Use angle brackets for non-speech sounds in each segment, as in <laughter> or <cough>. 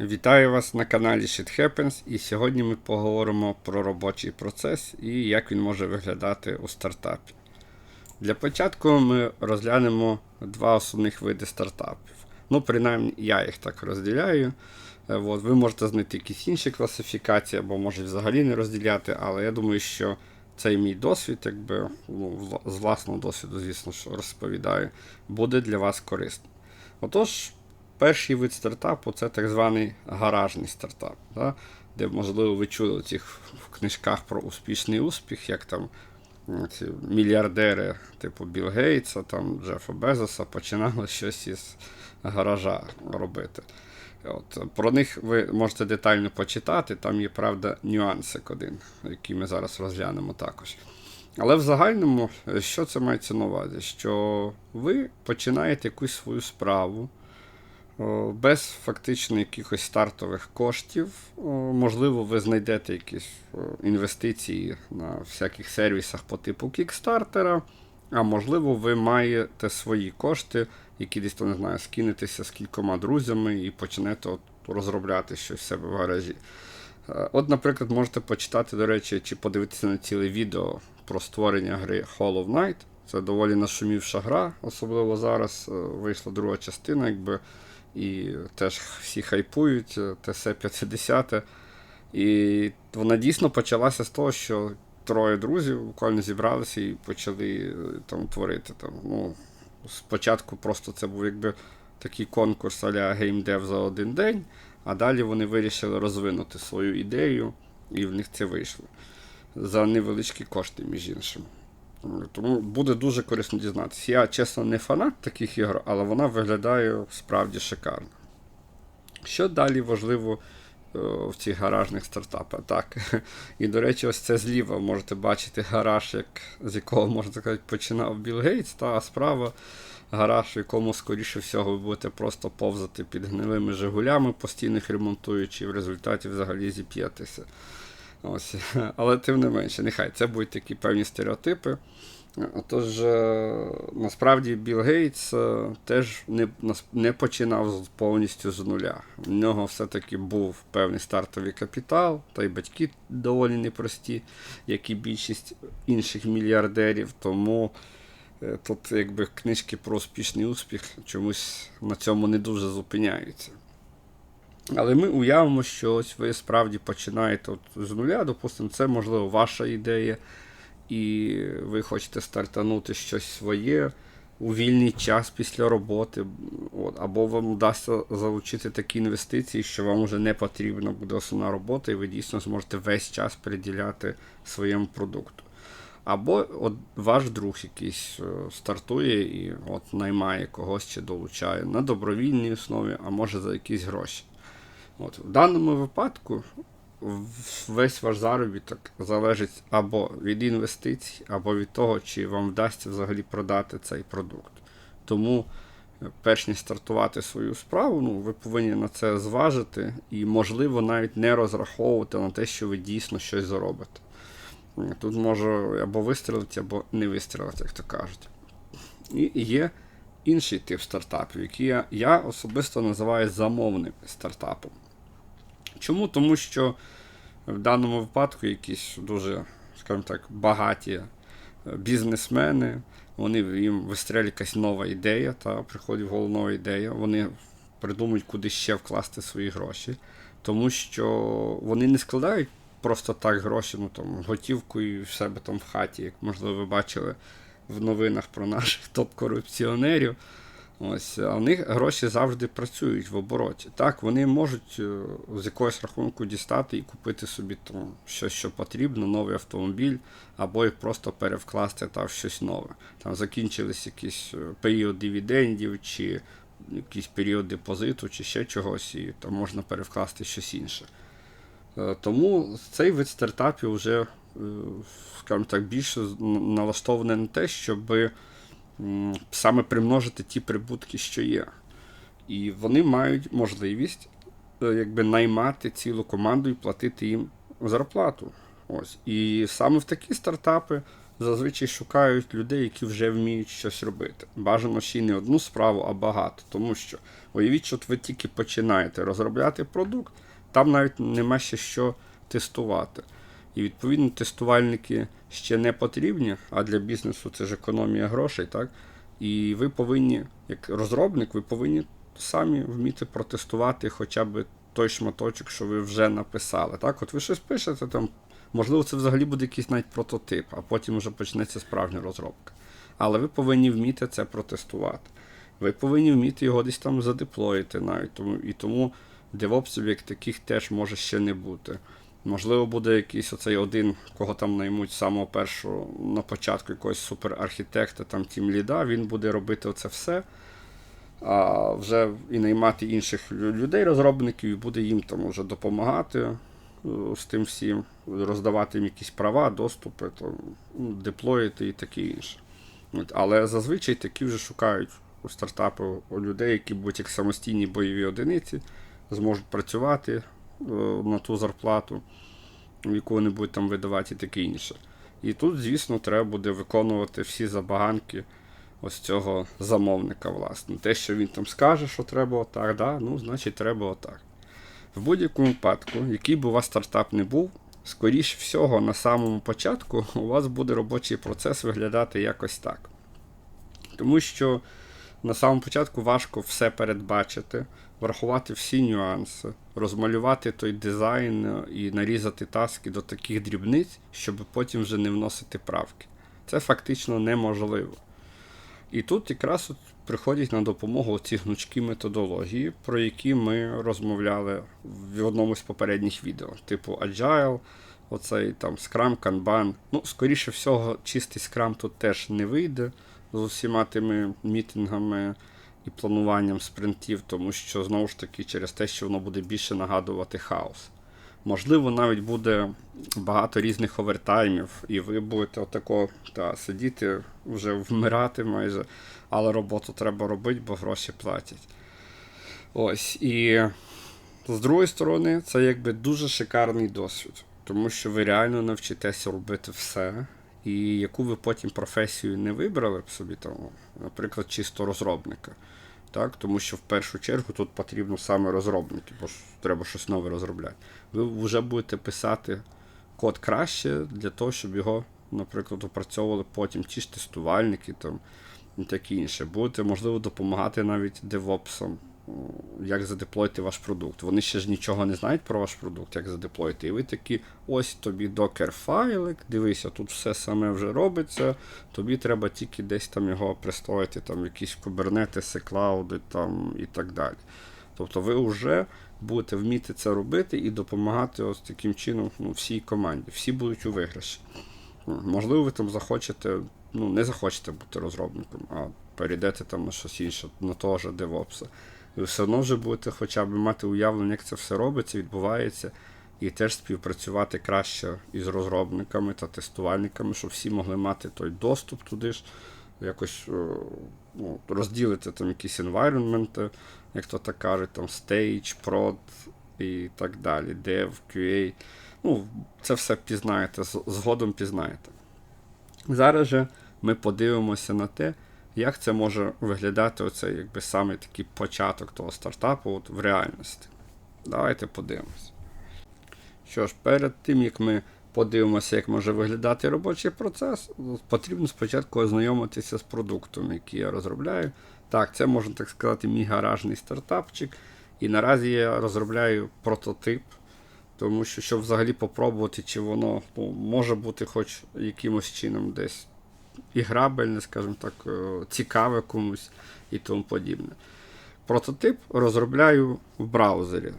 Вітаю вас на каналі Shit Happens і сьогодні ми поговоримо про робочий процес і як він може виглядати у стартапі. Для початку ми розглянемо два основних види стартапів. Ну, принаймні, я їх так розділяю. Е, От, ви можете знайти якісь інші класифікації, або може взагалі не розділяти, але я думаю, що цей мій досвід, якби ну, з власного досвіду, звісно, що розповідаю, буде для вас корисним. Отож, перший вид стартапу це так званий гаражний стартап, да? де, можливо, ви чули цих в книжках про успішний успіх, як там ці мільярдери, типу Білл Гейтса, там, Джефа Безоса, починали щось із гаража робити. От, про них ви можете детально почитати, там є, правда, нюансик один, який ми зараз розглянемо також. Але в загальному, е, що це мається на увазі? Що ви починаєте якусь свою справу без фактично якихось стартових коштів. Можливо, ви знайдете якісь інвестиції на всяких сервісах по типу Кікстартера, а можливо, ви маєте свої кошти, які десь то не знаю, скинетеся з кількома друзями і почнете от розробляти щось в себе в гаражі. Е, От, наприклад, можете почитати, до речі, чи подивитися на ціле відео про створення гри Hollow Knight. Це доволі нашумівша гра, особливо зараз е, вийшла друга частина, якби, і теж всі хайпують, е, ТС-50. І вона дійсно почалася з того, що троє друзів буквально зібралися і почали е, там творити. Там, ну, спочатку просто це був якби такий конкурс а-ля геймдев за один день, а далі вони вирішили розвинути свою ідею, і в них це вийшло. За невеличкі кошти, між іншим. Тому буде дуже корисно дізнатися. Я, чесно, не фанат таких ігор, але вона виглядає справді шикарно. Що далі важливо е, в цих гаражних стартапах? Так. <laughs> І, до речі, ось це зліва можете бачити гараж, як, з якого, можна сказати, починав Білл Гейтс, та справа гараж, в якому, скоріше всього, ви будете просто повзати під гнилими Жигулями, постійно ремонтуючи, і в результаті взагалі зіп'єтеся. Ось. <laughs> Але тим не менше, нехай це будуть такі певні стереотипи. Отож, е, насправді Білл Гейтс е, теж не, не починав повністю з нуля. У нього все-таки був певний стартовий капітал, та й батьки доволі непрості, як і більшість інших мільярдерів. Тому е, тут якби книжки про успішний успіх чомусь на цьому не дуже зупиняються. Але ми уявимо, що ось ви справді починаєте от з нуля, допустимо, це можливо ваша ідея, і ви хочете стартанути щось своє у вільний час після роботи, от, або вам вдасться залучити такі інвестиції, що вам вже не потрібна буде основна робота, і ви дійсно зможете весь час приділяти своєму продукту. Або от ваш друг якийсь е, стартує і от наймає когось чи долучає на добровільній основі, а може за якісь гроші. От, в даному випадку весь ваш заробіток залежить або від інвестицій, або від того, чи вам вдасться взагалі продати цей продукт. Тому, е, перш ніж стартувати свою справу, ну, ви повинні на це зважити і, можливо, навіть не розраховувати на те, що ви дійсно щось заробите. Тут може або вистрілити, або не вистрілити, як то кажуть. І є інший тип стартапів, який я, я особисто називаю замовним стартапом. Чому? Тому що в даному випадку якісь дуже, скажімо так, багаті е, бізнесмени, вони їм вистріляє якась нова ідея, та приходить в ідея, вони придумують, куди ще вкласти свої гроші, тому що вони не складають просто так гроші, ну там готівкою в себе там в хаті, як можливо ви бачили в новинах про наших топ-корупціонерів. Ось, а в них гроші завжди працюють в обороті. Так, вони можуть е, з якогось рахунку дістати і купити собі там щось, що потрібно, новий автомобіль, або їх просто перевкласти та в щось нове. Там закінчились якийсь е, період дивідендів, чи якийсь період депозиту, чи ще чогось, і там можна перевкласти щось інше. Е, Тому цей вид стартапів вже, скажімо так, більше налаштований на те, щоби м, саме примножити ті прибутки, що є. І вони мають можливість е, якби наймати цілу команду і платити їм зарплату. Ось. І саме в такі стартапи зазвичай шукають людей, які вже вміють щось робити. Бажано ще й не одну справу, а багато. Тому що уявіть, що ви тільки починаєте розробляти продукт, там навіть нема ще що тестувати. І відповідно тестувальники ще не потрібні, а для бізнесу це ж економія грошей, так? І ви повинні, як розробник, ви повинні самі вміти протестувати хоча б той шматочок, що ви вже написали. Так, от ви щось пишете там, можливо, це взагалі буде якийсь навіть прототип, а потім вже почнеться справжня розробка. Але ви повинні вміти це протестувати. Ви повинні вміти його десь там задеплоїти навіть. І тому девопсів як таких теж може ще не бути. Можливо, буде якийсь оцей один, кого там наймуть з самого першого на початку якогось суперархітекта, там тім ліда, він буде робити оце все. А вже і наймати інших людей, розробників, і буде їм там вже допомагати е, з тим всім, роздавати їм якісь права, доступи, там, ну, деплоїти і таке інше. Але зазвичай такі вже шукають у стартапи у людей, які будуть як самостійні бойові одиниці, зможуть працювати на ту зарплату, яку вони будуть там видавати і таке інше. І тут, звісно, треба буде виконувати всі забаганки ось цього замовника, власне. Те, що він там скаже, що треба отак, да? ну, значить, треба отак. В будь-якому випадку, який би у вас стартап не був, скоріш всього, на самому початку <laughs> у вас буде робочий процес виглядати якось так. Тому що на самому початку важко все передбачити, врахувати всі нюанси, розмалювати той дизайн е, і нарізати таски до таких дрібниць, щоб потім вже не вносити правки. Це фактично неможливо. І тут якраз от приходять на допомогу ці гнучкі методології, про які ми розмовляли в одному з попередніх відео, типу Agile, оцей там Scrum, Kanban. Ну, скоріше всього, чистий Scrum тут теж не вийде з усіма тими мітингами і плануванням спринтів, тому що знову ж таки через те, що воно буде більше нагадувати хаос. Можливо, навіть буде багато різних овертаймів, і ви будете отако та, сидіти, вже вмирати майже, але роботу треба робити, бо гроші платять. Ось. І з другої сторони, це якби дуже шикарний досвід, тому що ви реально навчитеся робити все. І яку ви потім професію не вибрали б собі, там, наприклад, чисто розробника. Так? Тому що в першу чергу тут потрібно саме розробники, бо ж треба щось нове розробляти. Ви вже будете писати код краще для того, щоб його, наприклад, опрацьовували потім ті ж тестувальники там, і таке інше. Будете, можливо, допомагати навіть девопсам, як задеплоїти ваш продукт. Вони ще ж нічого не знають про ваш продукт, як задеплоїти. І ви такі, ось тобі докер-файлик, дивися, тут все саме вже робиться, тобі треба тільки десь там його пристроїти, там якісь кубернетиси, клауди там, і так далі. Тобто ви вже будете вміти це робити і допомагати ось таким чином ну, всій команді. Всі будуть у виграші. Можливо, ви там захочете, ну, не захочете бути розробником, а перейдете там на щось інше, на того ж DevOps. Ви все одно вже будете хоча б мати уявлення, як це все робиться, відбувається, і теж співпрацювати краще із розробниками та тестувальниками, щоб всі могли мати той доступ туди ж, якось ну, розділити там якісь environment, як то так кажуть, там stage, prod і так далі, dev, QA. Ну, це все пізнаєте, згодом пізнаєте. Зараз же ми подивимося на те, як це може виглядати оцей якби саме такий початок того стартапу от в реальності. Давайте подивимося. Що ж, перед тим як ми подивимося, як може виглядати робочий процес, потрібно спочатку ознайомитися з продуктом, який я розробляю. Так, це можна так сказати, мій гаражний стартапчик. І наразі я розробляю прототип, тому що щоб взагалі попробувати, чи воно ну, може бути хоч якимось чином десь іграбельне, скажімо так, цікаве комусь і тому подібне. Прототип розробляю в браузері.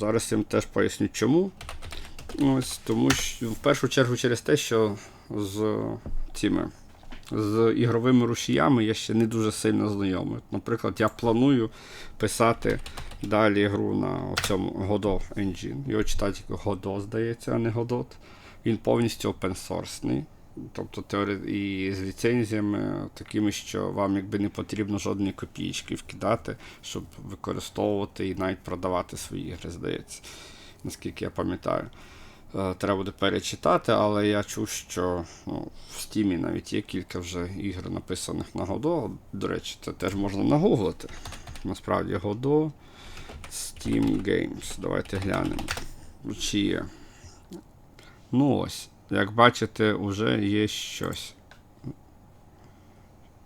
Зараз я вам теж поясню чому. Ось, Тому що в першу чергу через те, що з цими з ігровими рушіями я ще не дуже сильно знайомий. Наприклад, я планую писати далі гру на цьому Godot Engine. Його читати Godot, здається, а не Godot. Він повністю open source. Тобто теорі... і з ліцензіями такими, що вам якби не потрібно жодної копійки вкидати, щоб використовувати і навіть продавати свої ігри, здається, наскільки я пам'ятаю. Е, Треба буде перечитати, але я чув, що ну, в Стімі навіть є кілька вже ігор, написаних на Godot. До речі, це теж можна нагуглити. Насправді Godot Steam Games. Давайте глянемо. Чи є. Ну ось, як бачите, вже є щось.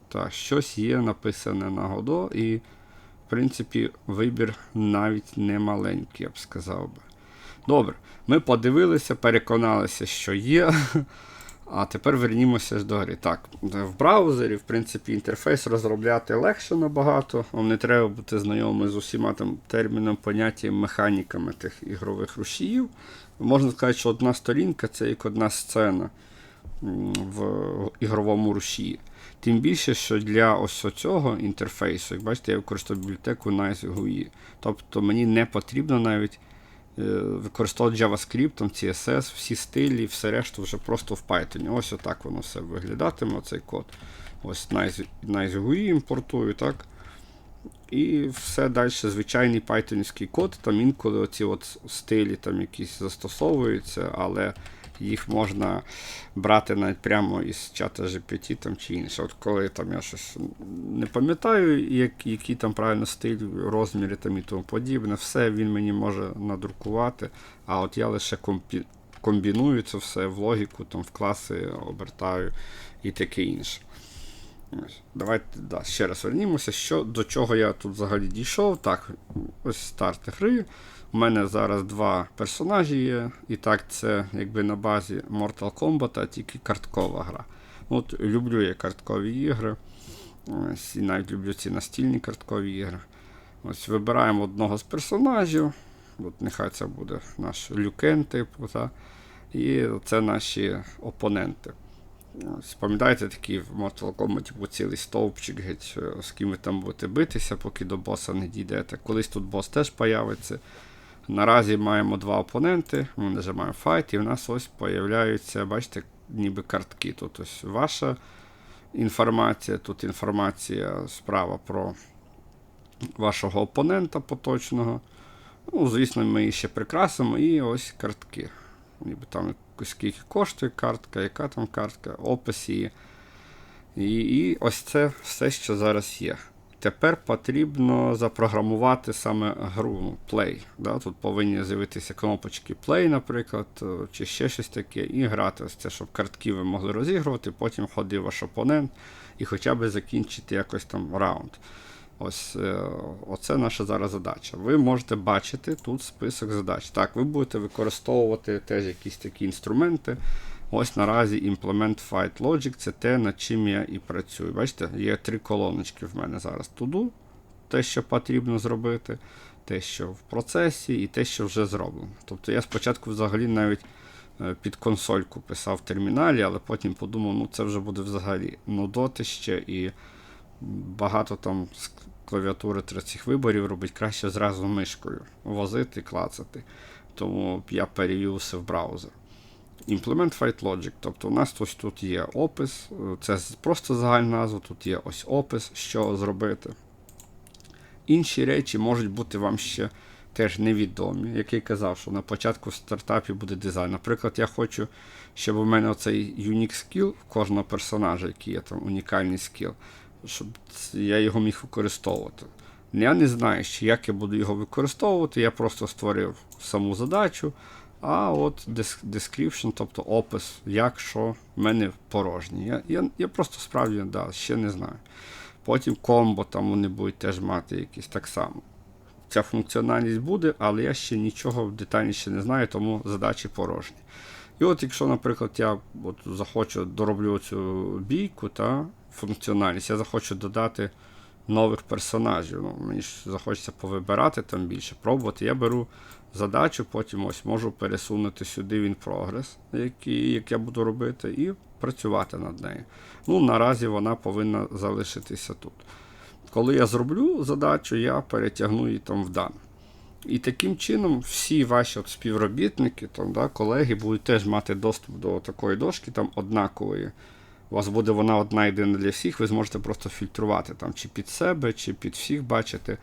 Так, щось є написане на Godot, і, в принципі, вибір навіть не маленький, я б сказав би. Добре, ми подивилися, переконалися, що є. А тепер вернімося до гри. Так, в браузері, в принципі, інтерфейс розробляти легше набагато. Вам не треба бути знайомим з усіма там терміном, поняттям, механіками тих ігрових рушіїв. Можна сказати, що одна сторінка це як одна сцена в ігровому рушії. Тим більше, що для ось цього інтерфейсу, як бачите, я використовую бібліотеку NiceGUI. Тобто мені не потрібно навіть е, використовувати JavaScript, CSS, всі стилі, все решту вже просто в Python. Ось отак воно все виглядатиме, цей код. Ось Nice- NiceGUI імпортую, так? І все далі звичайний пайтонівський код. Там інколи оці от стилі там якісь застосовуються, але їх можна брати навіть прямо із чата GPT там, чи інше. От коли там я щось не пам'ятаю, як, які там правильно стиль, розміри там і тому подібне, все він мені може надрукувати, а от я лише комбіную це все в логіку, там, в класи обертаю і таке інше. Давайте да, ще раз вернімося. Що, до чого я тут взагалі дійшов. Так, ось старт гри. У мене зараз два персонажі є. І так, це якби на базі Mortal Kombat, тільки карткова гра. От Люблю я карткові ігри. Ось, і навіть люблю ці настільні карткові ігри. Ось Вибираємо одного з персонажів. От Нехай це буде наш Люкен, типу, та, і це наші опоненти. Пам'ятаєте, такий в Mortal Kombat був цілий стовпчик, геть, е, з ким ви там будете битися, поки до боса не дійдете. Колись тут бос теж появиться. Наразі маємо два опоненти, ми нажимаємо Fight, і в нас ось появляються, бачите, ніби картки. Тут ось ваша інформація, тут інформація справа про вашого опонента поточного. Ну, звісно, ми її ще прикрасимо і ось картки. Ніби там скільки коштує картка, яка там картка, опис її. І, і ось це все, що зараз є. Тепер потрібно запрограмувати саме гру ну, Play. Да? Тут повинні з'явитися кнопочки Play, наприклад, чи ще щось таке, і грати. Ось це, щоб картки ви могли розігрувати, потім ходив ваш опонент і хоча б закінчити якось там раунд. Ось е, оце наша зараз задача. Ви можете бачити тут список задач. Так, ви будете використовувати теж якісь такі інструменти. Ось наразі Implement Fight Logic це те, над чим я і працюю. Бачите, є три колоночки в мене зараз туду, те, що потрібно зробити, те, що в процесі, і те, що вже зроблено. Тобто я спочатку взагалі навіть е, під консольку писав в терміналі, але потім подумав, ну це вже буде взагалі нудотище і багато там з клавіатури цих виборів робить краще зразу мишкою возити, клацати. Тому я перевів все в браузер. Implement Fight Logic. Тобто у нас ось тут є опис, це просто загальна назва, тут є ось опис, що зробити. Інші речі можуть бути вам ще теж невідомі. Як я казав, що на початку стартапі буде дизайн. Наприклад, я хочу, щоб у мене оцей unique skill кожного персонажа, який є там унікальний скіл, щоб я його міг використовувати. Я не знаю, ще як я буду його використовувати. Я просто створив саму задачу. А от description, тобто опис, як що, в мене порожній. Я я, я просто справді да, ще не знаю. Потім комбо там вони будуть теж мати якісь так само. Ця функціональність буде, але я ще нічого детальніше не знаю, тому задачі порожні. І от якщо, наприклад, я от захочу дороблю цю бійку та функціональність, я захочу додати нових персонажів. Ну, Мені ж захочеться повибирати там більше, пробувати. Я беру задачу, потім ось можу пересунути сюди він прогрес, який, як я буду робити, і працювати над нею. Ну, Наразі вона повинна залишитися тут. Коли я зроблю задачу, я перетягну її там в дан. І таким чином всі ваші от співробітники, там, да, колеги будуть теж мати доступ до такої дошки, там однакової. У вас буде вона одна єдина для всіх, ви зможете просто фільтрувати там, чи під себе, чи під всіх бачити.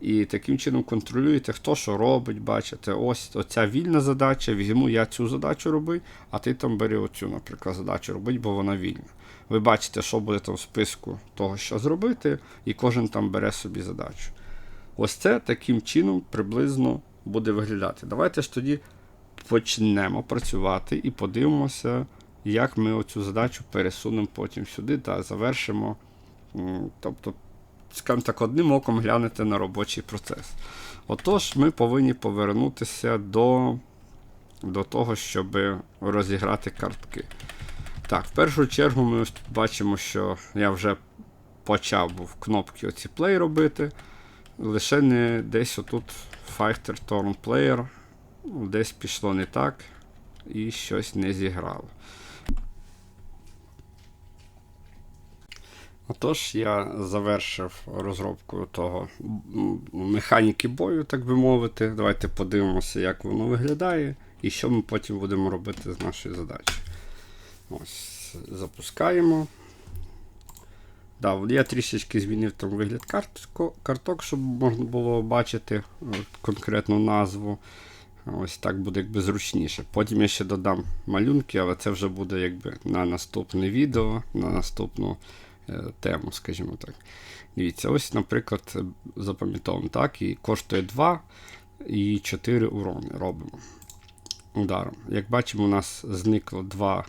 І таким чином контролюєте, хто що робить, бачите, ось оця вільна задача, візьму я цю задачу робити, а ти там бери оцю, наприклад, задачу робити, бо вона вільна. Ви бачите, що буде там в списку того, що зробити, і кожен там бере собі задачу. Ось це таким чином приблизно буде виглядати. Давайте ж тоді почнемо працювати і подивимося, як ми оцю задачу пересунемо потім сюди та завершимо. Тобто, скажімо так, одним оком глянете на робочий процес. Отож, ми повинні повернутися до, до того, щоб розіграти картки. Так, в першу чергу ми бачимо, що я вже почав був кнопки оці play робити. Лише не десь отут Fighter Turn Player. Десь пішло не так і щось не зіграло. Отож, я завершив розробку того механіки бою, так би мовити. Давайте подивимося, як воно виглядає, і що ми потім будемо робити з нашою задачею. Ось, запускаємо. Да, я трішечки змінив там вигляд карток, щоб можна було бачити конкретну назву. Ось так буде якби зручніше. Потім я ще додам малюнки, але це вже буде якби на наступне відео, на наступну тему, скажімо так. Дивіться, ось, наприклад, е, запам'ятовуємо так, і коштує 2 і 4 урони робимо ударом. Як бачимо, у нас зникло 2,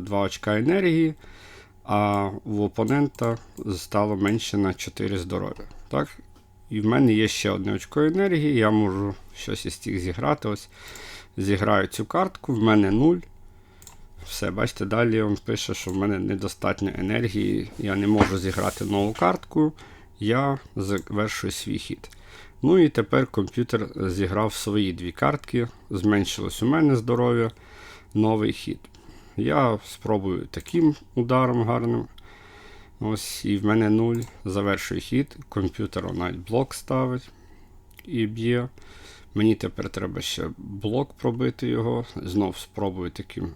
2 очка енергії, а у опонента стало менше на 4 здоров'я. Так? І в мене є ще одне очко енергії, я можу щось із цих зіграти. Ось Зіграю цю картку, в мене 0. Все, бачите, далі він пише, що в мене недостатньо енергії, я не можу зіграти нову картку, я завершую свій хід. Ну і тепер комп'ютер зіграв свої дві картки, зменшилось у мене здоров'я, новий хід. Я спробую таким ударом гарним. Ось і в мене 0. Завершую хід. Комп'ютер блок ставить і б'є. Мені тепер треба ще блок пробити його. Знов спробую таким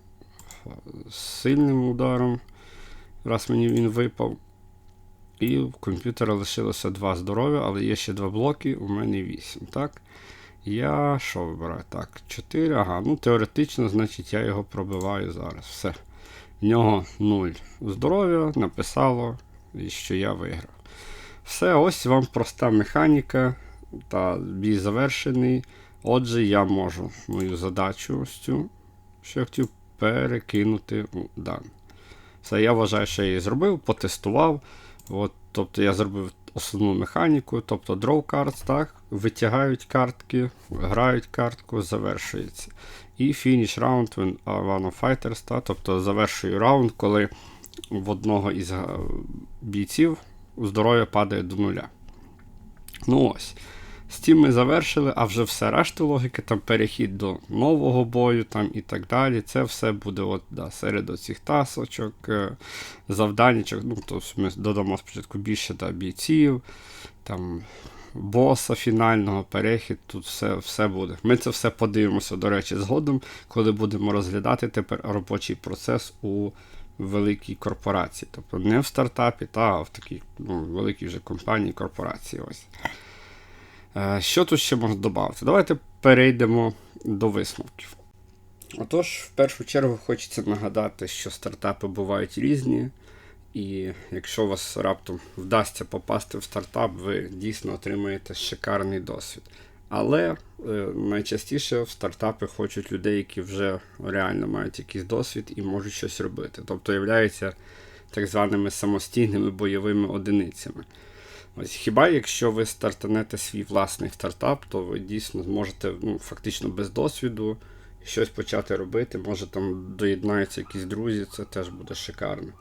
сильним ударом. Раз мені він випав. І в комп'ютера лишилося 2 здоров'я, але є ще 2 блоки, у мене 8. Так? Я що вибираю? Так, 4. Ага, ну теоретично, значить, я його пробиваю зараз. Все. В нього 0 здоров'я, написало, що я виграв. Все, ось вам проста механіка. Та бій завершений. Отже, я можу мою задачу ось цю, що я хотів, перекинути у дан. Все, я вважаю, що я її зробив, потестував. От, Тобто я зробив основну механіку, тобто draw cards, так, витягають картки, грають картку, завершується. І finish round when fighters, так, тобто завершую раунд, коли в одного із е, бійців здоров'я падає до нуля. Ну ось. З цим ми завершили, а вже все решту логіки, там перехід до нового бою там і так далі. Це все буде от, да, серед оцих тасочок, е, завданнячок. Ну, тобто Ми додамо спочатку більше да, бійців, там, боса фінального, перехід, тут все все буде. Ми це все подивимося, до речі, згодом, коли будемо розглядати тепер робочий процес у великій корпорації. Тобто не в стартапі, та в такій ну, великій вже компанії корпорації. ось. Е, Що тут ще можна додати? Давайте перейдемо до висновків. Отож, в першу чергу хочеться нагадати, що стартапи бувають різні, і якщо вас раптом вдасться попасти в стартап, ви дійсно отримаєте шикарний досвід. Але е, найчастіше в стартапи хочуть людей, які вже реально мають якийсь досвід і можуть щось робити. Тобто являються так званими самостійними бойовими одиницями. Ось Хіба якщо ви стартанете свій власний стартап, то ви дійсно зможете ну, фактично без досвіду щось почати робити. Може там доєднаються якісь друзі, це теж буде шикарно.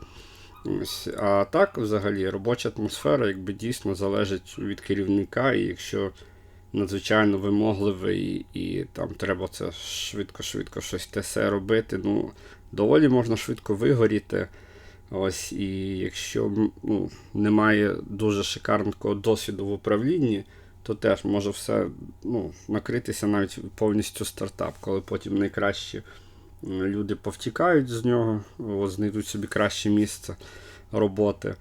Ось. А так, взагалі, робоча атмосфера якби дійсно залежить від керівника, і якщо надзвичайно вимогливий і там треба це швидко-швидко щось тесе робити, ну, доволі можна швидко вигоріти. Ось, І якщо ну, немає дуже шикарного досвіду в управлінні, то теж може все ну, накритися навіть повністю стартап, коли потім найкращі люди повтікають з нього, от, знайдуть собі краще місце роботи.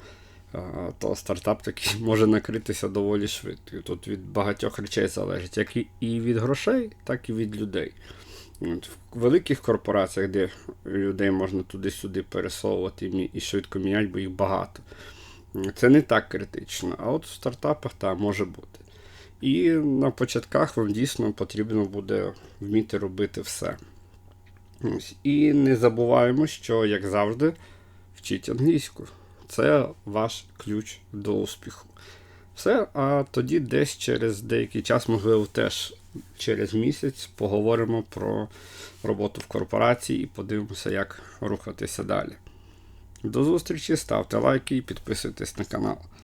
то стартап такий <laughs> може накритися доволі швидко. Тут від багатьох речей залежить, як і від грошей, так і від людей. В великих корпораціях, де людей можна туди-сюди пересовувати і швидко міняти, бо їх багато. Це не так критично. А от в стартапах та може бути. І на початках вам дійсно потрібно буде вміти робити все. І не забуваємо, що, як завжди, вчіть англійську. Це ваш ключ до успіху. Все, а тоді десь через деякий час, можливо, теж через місяць поговоримо про роботу в корпорації і подивимося, як рухатися далі. До зустрічі, ставте лайки і підписуйтесь на канал.